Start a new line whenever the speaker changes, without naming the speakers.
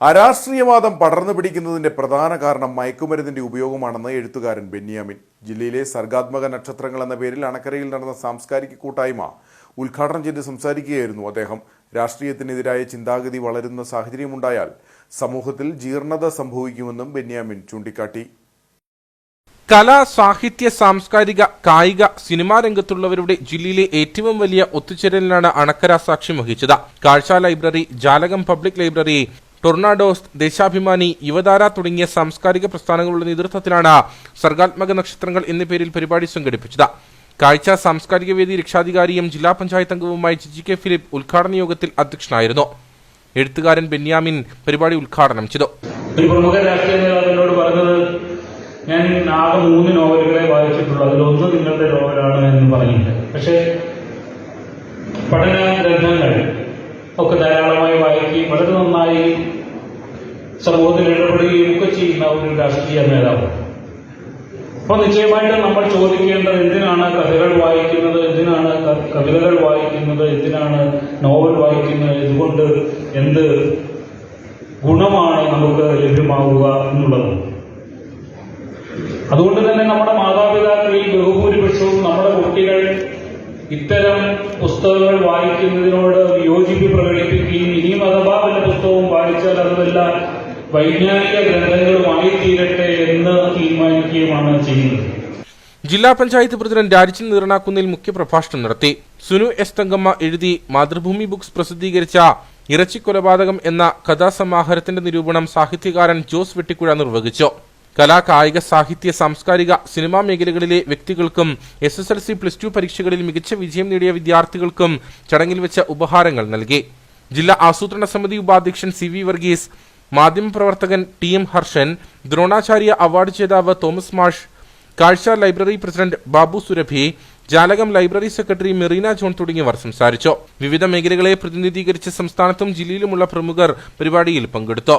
അരാഷ്ട്രീയവാദം പടർന്നു പിടിക്കുന്നതിന്റെ പ്രധാന കാരണം മയക്കുമരുന്നിന്റെ ഉപയോഗമാണെന്ന് എഴുത്തുകാരൻ ബെന്യാമിൻ. ജില്ലയിലെ സർഗാത്മക നക്ഷത്രങ്ങൾ എന്ന പേരിൽ അണക്കരയിൽ നടന്ന സാംസ്കാരിക കൂട്ടായ്മ ഉദ്ഘാടനം ചെയ്ത് സംസാരിക്കുകയായിരുന്നു അദ്ദേഹം. രാഷ്ട്രീയത്തിനെതിരായ ചിന്താഗതി വളരുന്ന സാഹചര്യമുണ്ടായാൽ സമൂഹത്തിൽ ജീർണത സംഭവിക്കുമെന്നും ബെന്യാമിൻ ചൂണ്ടിക്കാട്ടി.
കല സാഹിത്യ സാംസ്കാരിക കായിക സിനിമാ രംഗത്തുള്ളവരുടെ ജില്ലയിലെ ഏറ്റവും വലിയ ഒത്തുചേരലിനാണ് അണക്കര സാക്ഷ്യം വഹിച്ചത്. Kazhcha library Jalakam public library tornadoes Deshabhimani Yuvathara തുടങ്ങിയ സാംസ്കാരിക പ്രസ്ഥാനങ്ങളുടെ നേതൃത്വത്തിലാണ് സർഗാത്മക നക്ഷത്രങ്ങൾ എന്ന പേരിൽ പരിപാടി സംഘടിപ്പിച്ചത്. കാഴ്ച സാംസ്കാരിക വേദി രക്ഷാധികാരിയും ജില്ലാ പഞ്ചായത്ത് അംഗവുമായ ജിജി കെ ഫിലിപ്പ് ഉദ്ഘാടന യോഗത്തിൽ അധ്യക്ഷനായിരുന്നു. എഴുത്തുകാരൻ ബെന്യാമിൻ പരിപാടി ഉദ്ഘാടനം ചെയ്തു.
പ്രമുഖ രാഷ്ട്രീയ ഞാൻ ആകെ മൂന്ന് നോവലുകളെ വായിച്ചിട്ടുള്ളൂ. അതിലൊന്ന് നിങ്ങളുടെ നോവലാണ് എന്ന് പറഞ്ഞിട്ടുണ്ട് പക്ഷേ പഠന ഗ്രന്ഥങ്ങൾ ഒക്കെ ധാരാളമായി വായിക്കുകയും വളരെ നന്നായി സമൂഹത്തിൽ ഇടപെടുകയും ഒക്കെ ചെയ്യുന്ന ഒരു രാഷ്ട്രീയ നേതാവ്. അപ്പൊ നിശ്ചയമായിട്ടും നമ്മൾ ചോദിക്കേണ്ടത് എന്തിനാണ് കഥകൾ വായിക്കുന്നത്? എന്തിനാണ് കവിതകൾ വായിക്കുന്നത്? എന്തിനാണ് നോവൽ വായിക്കുന്നത്? ഇതുകൊണ്ട് എന്ത് ഗുണമാണ് നമുക്ക് ലഭ്യമാവുക എന്നുള്ളത്. അതുകൊണ്ട് തന്നെ നമ്മുടെ മാതാപിതാക്കളിൽ ബഹുഭൂരിപക്ഷവും നമ്മുടെ കുട്ടികൾ ഇത്തരം പുസ്തകങ്ങൾ വായിക്കുന്നതിനോട് വിയോജിപ്പ് പ്രകടിപ്പിക്കുകയും ഇനിയും അഥവാ വല്ല പുസ്തകവും വായിച്ചാൽ അതുമെല്ലാം വൈജ്ഞാനിക ഗ്രന്ഥങ്ങളുമായി തീരട്ടെ എന്ന് തീരുമാനിക്കുകയുമാണ് ചെയ്യുന്നത്.
ജില്ലാ പഞ്ചായത്ത് പ്രസിഡന്റ് രാജിൻ നീറണാക്കുന്നിൽ മുഖ്യപ്രഭാഷണം നടത്തി. സുനു എസ് തങ്കമ്മ എഴുതി മാതൃഭൂമി ബുക്സ് പ്രസിദ്ധീകരിച്ച ഇറച്ചി കൊലപാതകം എന്ന കഥാസമാഹാരത്തിന്റെ നിരൂപണം സാഹിത്യകാരൻ ജോസ് വെട്ടിക്കുഴ നിർവഹിച്ചു. കലാ കായിക സാഹിത്യ സാംസ്കാരിക സിനിമാ മേഖലകളിലെ വ്യക്തികൾക്കും S S L C plus two പരീക്ഷകളിൽ മികച്ച വിജയം നേടിയ വിദ്യാർത്ഥികൾക്കും ചടങ്ങിൽ വെച്ച ഉപഹാരങ്ങൾ നൽകി. ജില്ലാ ആസൂത്രണ സമിതി ഉപാധ്യക്ഷൻ സി വി വർഗീസ് മാധ്യമപ്രവർത്തകൻ T M Harshan Dronacharya award ജേതാവ് തോമസ് മാഷ് കാഴ്ച ലൈബ്രറി പ്രസിഡന്റ് ബാബു സുരഭി ജാലകം ലൈബ്രറി സെക്രട്ടറി മെറീന ജോൺ തുടങ്ങിയവർ സംസാരിച്ചു. വിവിധ മേഖലകളെ പ്രതിനിധീകരിച്ച് സംസ്ഥാനത്തും ജില്ലയിലുമുള്ള പ്രമുഖർ പരിപാടിയിൽ പങ്കെടുത്തു.